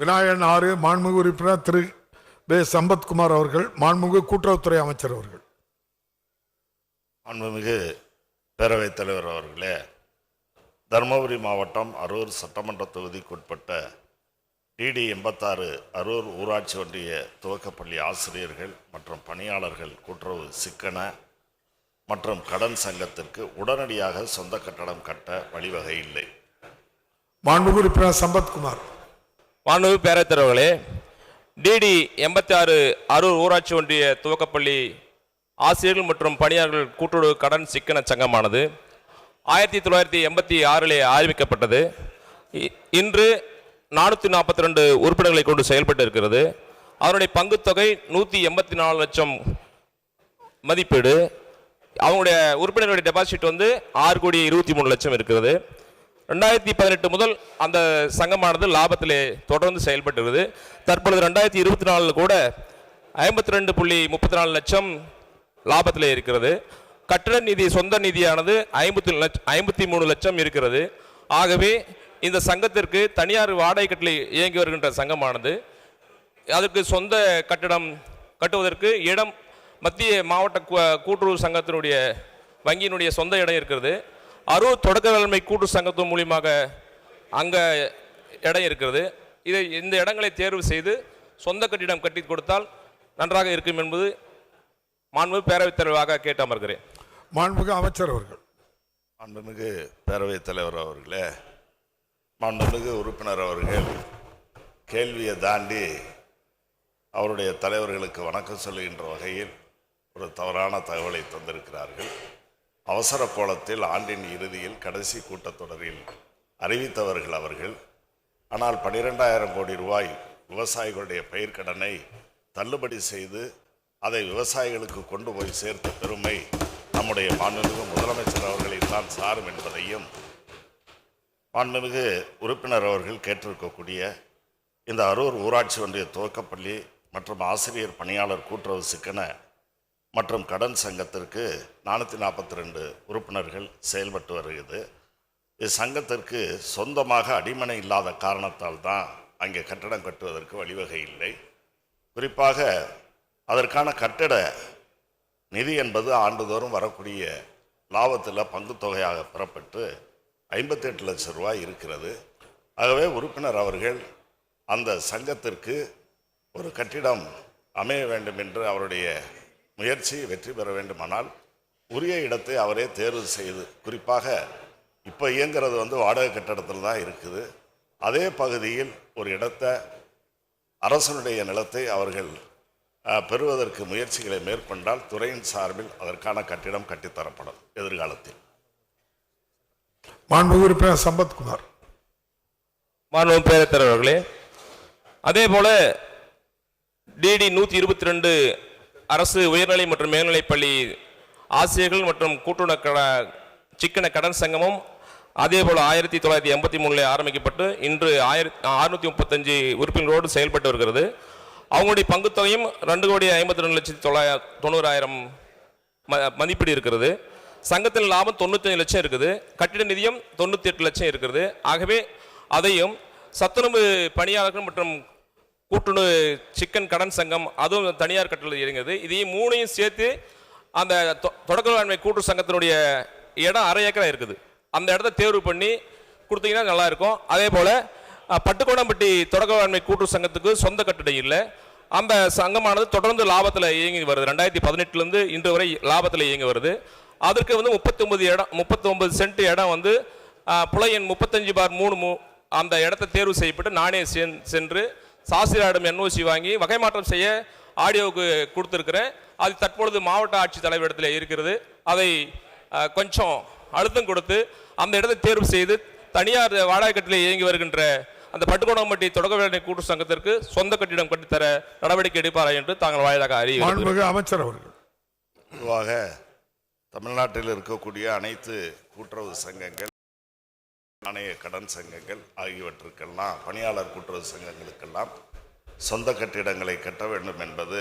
விநாயகன் ஆறு மாண்புமிகு உறுப்பினர் திரு. பே சம்பத்குமார் அவர்கள் மாண்புமிகு கூட்டுறவுத்துறை அமைச்சர் அவர்கள். மாண்புமிகு பேரவைத் தலைவர் அவர்களே தருமபுரி மாவட்டம் அரூர் சட்டமன்ற தொகுதிக்குட்பட்ட டிடி எண்பத்தாறு அரூர் ஊராட்சி ஒன்றிய துவக்கப்பள்ளி ஆசிரியர்கள் மற்றும் பணியாளர்கள் கூட்டுறவு சிக்கன மற்றும் கடன் சங்கத்திற்கு உடனடியாக சொந்த கட்டடம் கட்ட வழிவகை இல்லை. மாண்புமிகு உறுப்பினர் சம்பத்குமார் மாண்புமிகு பேரவைத் டிடி எண்பத்தி ஆறு அரூர் ஊராட்சி ஒன்றிய துவக்கப்பள்ளி ஆசிரியர்கள் மற்றும் பணியாளர்கள் கூட்டுறவு கடன் சிக்கன சங்கமானது ஆயிரத்தி தொள்ளாயிரத்தி எண்பத்தி ஆறிலே ஆரம்பிக்கப்பட்டது இ- இன்று நானூற்றி நாற்பத்தி ரெண்டு உறுப்பினர்களை கொண்டு செயல்பட்டு இருக்கிறது அதனுடைய பங்குத்தொகை நூற்றி எண்பத்தி நாலு லட்சம் மதிப்பீடு. அவங்களுடைய உறுப்பினர்களுடைய டெபாசிட் வந்து ஆறு கோடி இருபத்தி மூணு லட்சம் இருக்கிறது. ரெண்டாயிரத்தி பதினெட்டு முதல் அந்த சங்கமானது லாபத்திலே தொடர்ந்து செயல்பட்டுருது தற்பொழுது ரெண்டாயிரத்தி இருபத்தி நாலில் கூட ஐம்பத்தி ரெண்டு புள்ளி முப்பத்தி நாலு லட்சம் லாபத்திலே இருக்கிறது. கட்டிட நிதி சொந்த நிதியானது ஐம்பத்தி லட்ச ஐம்பத்தி மூணு லட்சம் இருக்கிறது. ஆகவே இந்த சங்கத்திற்கு தனியார் வாடகை கட்டில் இயங்கி வருகின்ற சங்கமானது. அதற்கு சொந்த கட்டடம் கட்டுவதற்கு இடம் மத்திய மாவட்ட கூட்டுறவு சங்கத்தினுடைய வங்கியினுடைய சொந்த இடம் இருக்கிறது. அரூர் தொடக்க வேளாண்மை கூட்டு சங்கத்தின் மூலியமாக அங்கே இடம் இருக்கிறது. இதை இந்த இடங்களை தேர்வு செய்து சொந்த கட்டிடம் கட்டி கொடுத்தால் நன்றாக இருக்கும் என்பது மாண்பு பேரவைத் தலைவராக கேட்டு அமர்கிறேன். மாண்புமிகு அமைச்சர் அவர்கள். மாண்புமிகு பேரவைத் தலைவர் அவர்களே மாண்புமிகு உறுப்பினர் அவர்கள் கேள்வியை தாண்டி அவருடைய தலைவர்களுக்கு வணக்கம் சொல்லுகின்ற வகையில் ஒரு தவறான தகவலை தந்திருக்கிறார்கள். அவசர கோலத்தில் ஆண்டின் இறுதியில் கடைசி கூட்டத்தொடரில் அறிவித்தவர்கள் அவர்கள். ஆனால் பனிரெண்டாயிரம் கோடி ரூபாய் விவசாயிகளுடைய பயிர்க்கடனை தள்ளுபடி செய்து அதை விவசாயிகளுக்கு கொண்டு போய் சேர்த்த பெருமை நம்முடைய மாண்புமிகு முதலமைச்சர் அவர்களைத்தான் சாரும் என்பதையும் மாண்புமிகு உறுப்பினர் அவர்கள் கேட்டிருக்கக்கூடிய இந்த அரூர் ஊராட்சி ஒன்றிய துவக்கப்பள்ளி மற்றும் ஆசிரியர் பணியாளர் கூட்டுறவு சிக்கன மற்றும் கடன் சங்கத்திற்கு நானூற்றி நாற்பத்தி ரெண்டு உறுப்பினர்கள் செயல்பட்டு வருகிறது. இச்சங்கத்திற்கு சொந்தமாக அடிமனை இல்லாத காரணத்தால் தான் அங்கே கட்டடம் கட்டுவதற்கு வழிவகை இல்லை. குறிப்பாக அதற்கான கட்டட நிதி என்பது ஆண்டுதோறும் வரக்கூடிய லாபத்தில் பங்குத்தொகையாக பெறப்பட்டு ஐம்பத்தெட்டு லட்சம் ரூபாய் இருக்கிறது. ஆகவே உறுப்பினர் அவர்கள் அந்த சங்கத்திற்கு ஒரு கட்டிடம் அமைய வேண்டும் என்று அவருடைய முயற்சி வெற்றி பெற வேண்டுமானால் உரிய இடத்தை அவரே தேர்வு செய்து குறிப்பாக இப்போ இயங்குறது வந்து வாடகை கட்டடத்தில் தான் இருக்குது. அதே பகுதியில் ஒரு இடத்தை அரசனுடைய நிலத்தை அவர்கள் பெறுவதற்கு முயற்சிகளை மேற்கொண்டால் துறையின் சார்பில் அதற்கான கட்டிடம் கட்டித்தரப்படும் எதிர்காலத்தில். மாண்புமிகு உறுப்பினர் சம்பத்குமார். மாண்பு பேரவைத் தலைவர்களே அதே போல டிடி நூற்றி இருபத்தி ரெண்டு அரசு உயர்நிலை மற்றும் மேல்நிலை பள்ளி ஆசிரியர்கள் மற்றும் கூட்டுண கட சிக்கன கடன் சங்கமும் அதே போல் ஆயிரத்தி தொள்ளாயிரத்தி எண்பத்தி மூணில் ஆரம்பிக்கப்பட்டு இன்று ஆயிரத்தி அறுநூத்தி முப்பத்தஞ்சு உறுப்பினரோடு செயல்பட்டு வருகிறது. அவங்களுடைய பங்குத்தொகையும் ரெண்டு கோடி ஐம்பத்தி ரெண்டு லட்சத்தி தொள்ளாயிரம் தொண்ணூறாயிரம் ம மதிப்பீடு இருக்கிறது. சங்கத்தில் லாபம் தொண்ணூத்தஞ்சு லட்சம் இருக்குது. கட்டிட நிதியம் தொண்ணூற்றி எட்டு லட்சம் இருக்கிறது. ஆகவே அதையும் சத்துணவு பணியாளர்கள் மற்றும் கூட்டுணவு சிக்கன் கடன் சங்கம் அதுவும் தனியார் கட்டளை இயங்குது. இதையும் மூணையும் சேர்த்து அந்த தொ- தொடக்க வேளாண்மை சங்கத்தினுடைய இடம் அரை ஏக்கரா இருக்குது. அந்த இடத்த தேர்வு பண்ணி கொடுத்தீங்கன்னா நல்லாயிருக்கும். அதே போல் பட்டுக்கோணம்பட்டி தொடக்க வேளாண்மை சங்கத்துக்கு சொந்த கட்டிடம் இல்லை. அந்த சங்கமானது தொடர்ந்து லாபத்தில் இயங்கி வருது. ரெண்டாயிரத்தி பதினெட்டுலேருந்து இன்று வரை லாபத்தில் இயங்கி வருது. அதற்கு வந்து முப்பத்தொம்பது இடம் முப்பத்தொம்பது சென்ட் இடம் வந்து புலையன் முப்பத்தஞ்சு பார் மூணு மூ அந்த இடத்த தேர்வு செய்யப்பட்டு நானே சென்- சென்று சாஸ்திரியாரிடம் என்ஓசி வாங்கி வகை மாற்றம் செய்ய ஆடியோவுக்கு கொடுத்துருக்கிறேன். அது தற்பொழுது மாவட்ட ஆட்சித் தலைவரிடத்தில் இருக்கிறது. அதை கொஞ்சம் அழுத்தம் கொடுத்து அந்த இடத்தை தேர்வு செய்து தனியார் வாடகை கட்டில் இயங்கி வருகின்ற அந்த பட்டுக்கோணம்பட்டி தொடக்க வேலை கூட்டு சங்கத்திற்கு சொந்த கட்டிடம் கட்டித்தர நடவடிக்கை எடுப்பாரா என்று தாங்கள் வாயிலாக மாண்புமிகு அமைச்சர் அவர்கள். பொதுவாக தமிழ்நாட்டில் இருக்கக்கூடிய அனைத்து கூட்டுறவு சங்கங்கள் நாணய கடன் சங்கங்கள் ஆகியவற்றுக்கெல்லாம் பணியாளர் கூட்டுறவு சங்கங்களுக்கெல்லாம் சொந்த கட்டிடங்களை கட்ட வேண்டும் என்பது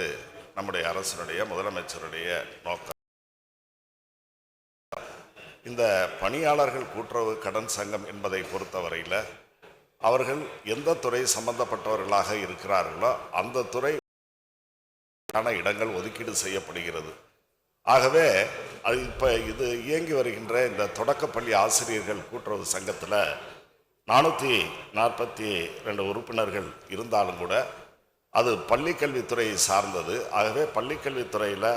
நம்முடைய அரசனுடைய முதலமைச்சருடைய நோக்கம். இந்த பணியாளர்கள் கூட்டுறவு கடன் சங்கம் என்பதை பொறுத்தவரையில் அவர்கள் எந்த துறை சம்பந்தப்பட்டவர்களாக இருக்கிறார்களோ அந்த துறை இடங்கள் ஒதுக்கீடு செய்யப்படுகிறது. ஆகவே அது இப்போ இது இயங்கி வருகின்ற இந்த தொடக்கப்பள்ளி ஆசிரியர்கள் கூட்டுறவு சங்கத்தில் நானூற்றி நாற்பத்தி ரெண்டு உறுப்பினர்கள் இருந்தாலும் கூட அது பள்ளிக்கல்வித்துறையை சார்ந்தது. ஆகவே பள்ளிக்கல்வித்துறையில்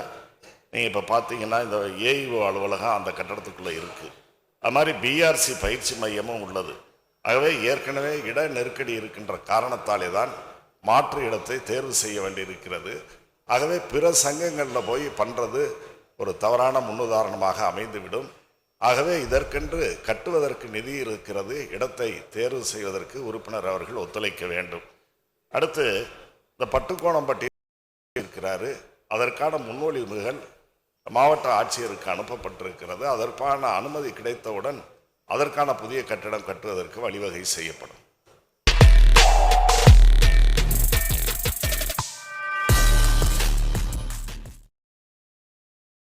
நீங்கள் இப்போ பார்த்தீங்கன்னா இந்த ஏஇஓ அலுவலகம் அந்த கட்டடத்துக்குள்ளே இருக்குது அது மாதிரி பிஆர்சி பயிற்சி மையமும் உள்ளது. ஆகவே ஏற்கனவே இட நெருக்கடி இருக்கின்ற காரணத்தாலே தான் மாற்று இடத்தை தேர்வு செய்ய வேண்டியிருக்கிறது. ஆகவே பிற சங்கங்களில் போய் பண்ணுறது ஒரு தவறான முன்னுதாரணமாக அமைந்துவிடும். ஆகவே இதற்கென்று கட்டுவதற்கு நிதி இருக்கிறது இடத்தை தேர்வு செய்வதற்கு உறுப்பினர் அவர்கள் ஒத்துழைக்க வேண்டும். அடுத்து இந்த பட்டுக்கோணம்பட்டி இருக்கிறாரு. அதற்கான முன்மொழிவுகள் மாவட்ட ஆட்சியருக்கு அனுப்பப்பட்டிருக்கிறது. அதற்கான அனுமதி கிடைத்தவுடன் அதற்கான புதிய கட்டிடம் கட்டுவதற்கு வழிவகை செய்யப்படும்.